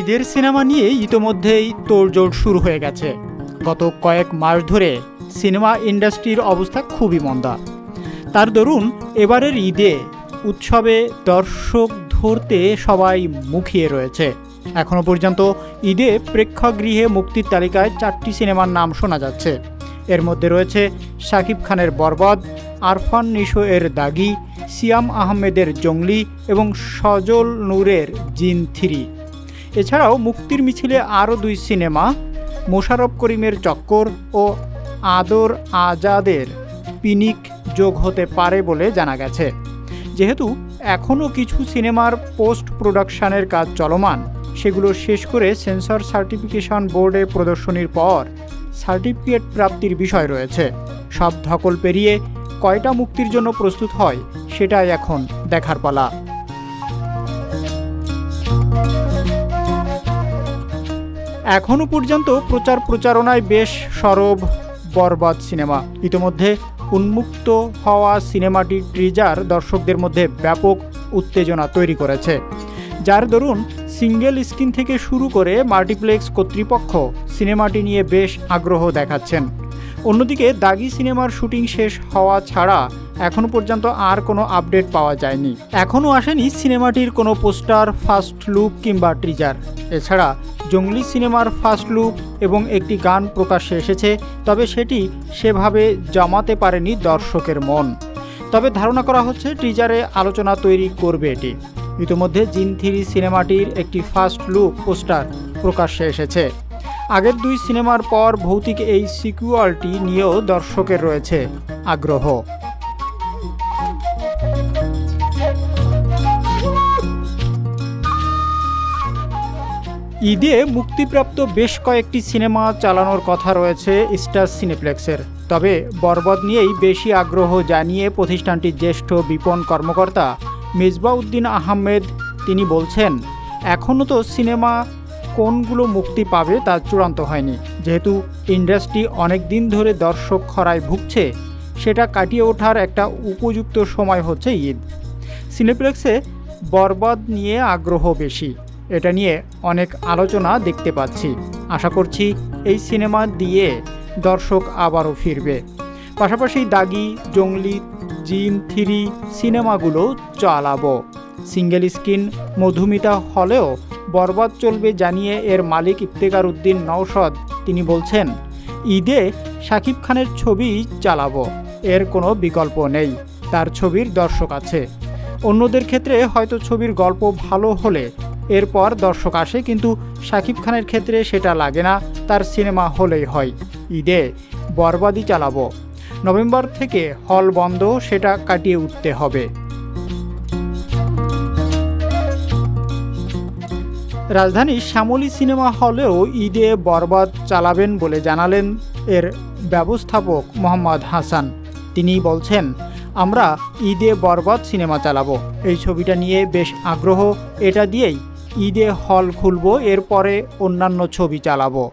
ঈদের সিনেমা নিয়ে ইতোমধ্যেই তোড়জোড় শুরু হয়ে গেছে। গত কয়েক মাস ধরে সিনেমা ইন্ডাস্ট্রির অবস্থা খুবই মন্দা। তার দরুন এবারের ঈদে উৎসবে দর্শক ধরতে সবাই মুখিয়ে রয়েছে। এখনও পর্যন্ত ঈদে প্রেক্ষাগৃহে মুক্তির তালিকায় চারটি সিনেমার নাম শোনা যাচ্ছে। এর মধ্যে রয়েছে শাকিব খানের বরবাদ, আরফান নিশো এর দাগি, সিয়াম আহমেদের জঙ্গলি এবং সজল নূরের জিন থ্রি। এছাড়াও মুক্তির মিছিলে আরও দুই সিনেমা, মোশারফ করিমের চক্কর ও আদর আজাদের পিনিক যোগ হতে পারে বলে জানা গেছে। যেহেতু এখনও কিছু সিনেমার পোস্ট প্রোডাকশানের কাজ চলমান, সেগুলো শেষ করে সেন্সর সার্টিফিকেশন বোর্ডে প্রদর্শনীর পর সার্টিফিকেট প্রাপ্তির বিষয় রয়েছে। সব ধকল পেরিয়ে কয়টা মুক্তির জন্য প্রস্তুত হয়, সেটাই এখন দেখার পালা। এখনও পর্যন্ত প্রচার প্রচারণায় বেশ সরব, বরবাদ সিনেমা। ইতিমধ্যে উন্মুক্ত হওয়া সিনেমাটির ট্রিজার দর্শকদের মধ্যে ব্যাপক উত্তেজনা তৈরি করেছে। যার দরুন সিঙ্গেল স্ক্রিন থেকে শুরু করে মাল্টিপ্লেক্স কর্তৃপক্ষ সিনেমাটি নিয়ে বেশ আগ্রহ দেখাচ্ছেন। অন্যদিকে দাগি সিনেমার শুটিং শেষ হওয়া ছাড়া এখনও পর্যন্ত আর কোনো আপডেট পাওয়া যায়নি। এখনও আসেনি সিনেমাটির কোনো পোস্টার ফার্স্ট লুক কিংবা ট্রিজার এছাড়া জঙ্গলি সিনেমার ফার্স্ট লুক এবং একটি গান প্রকাশ্যে এসেছে, তবে সেটি সেভাবে জমাতে পারেনি দর্শকের মন। তবে ধারণা করা হচ্ছে, টিজারে আলোচনা তৈরি করবে এটি। ইতিমধ্যে জিন থ্রি সিনেমাটির একটি ফার্স্ট লুক পোস্টার প্রকাশ্যে এসেছে। আগের দুই সিনেমার পর ভৌতিক এই সিকুয়ালটি নিয়েও দর্শকের রয়েছে আগ্রহ। ঈদে মুক্তিপ্রাপ্ত বেশ কয়েকটি সিনেমা চালানোর কথা রয়েছে স্টার সিনেপ্লেক্সের। তবে বরবদ নিয়েই বেশি আগ্রহ জানিয়ে প্রতিষ্ঠানটির জ্যেষ্ঠ বিপণ কর্মকর্তা মিসবাউদ্দিন আহমেদ তিনি বলছেন এখনও তো সিনেমা কোনগুলো মুক্তি পাবে তা চূড়ান্ত হয়নি। যেহেতু ইন্ডাস্ট্রি অনেক দিন ধরে দর্শক খরায় ভুগছে, সেটা কাটিয়ে ওঠার একটা উপযুক্ত সময় হচ্ছে ঈদ সিনেপ্লেক্সে বরবাদ নিয়ে আগ্রহ বেশি। এটা নিয়ে অনেক আলোচনা দেখতে পাচ্ছি। আশা করছি এই সিনেমা দিয়ে দর্শক আবারও ফিরবে। পাশাপাশি দাগি, জঙ্গলি, জিম, থ্রি সিনেমাগুলো চালাবো। সিঙ্গেল স্ক্রিন মধুমিতা হলেও বরবাদ চলবে জানিয়ে এর মালিক ইফতেকার উদ্দিন নওশদ তিনি বলছেন, ঈদে শাকিব খানের ছবি চালাবো, এর কোনো বিকল্প নেই, তার ছবির দর্শক আছে। অন্যদের ক্ষেত্রে হয়তো ছবির গল্প ভালো হলে এরপর দর্শক আসে, কিন্তু শাকিব খানের ক্ষেত্রে সেটা লাগে না, তার সিনেমা হলেই হয়। ঈদে বরবাদি চালাবো। নভেম্বর থেকে হল বন্ধ, সেটা কাটিয়ে উঠতে হবে। রাজধানীর শ্যামলী সিনেমা হলেও ঈদে বরবাদ চালাবেন বলে জানালেন এর ব্যবস্থাপক মোহাম্মদ হাসান। তিনি বলছেন, আমরা ঈদে বরবাদ সিনেমা চালাবো। এই ছবিটা নিয়ে বেশ আগ্রহ, এটা দিয়েই ঈদে হল খুলব এরপরে অন্যান্য ছবি চালাবো।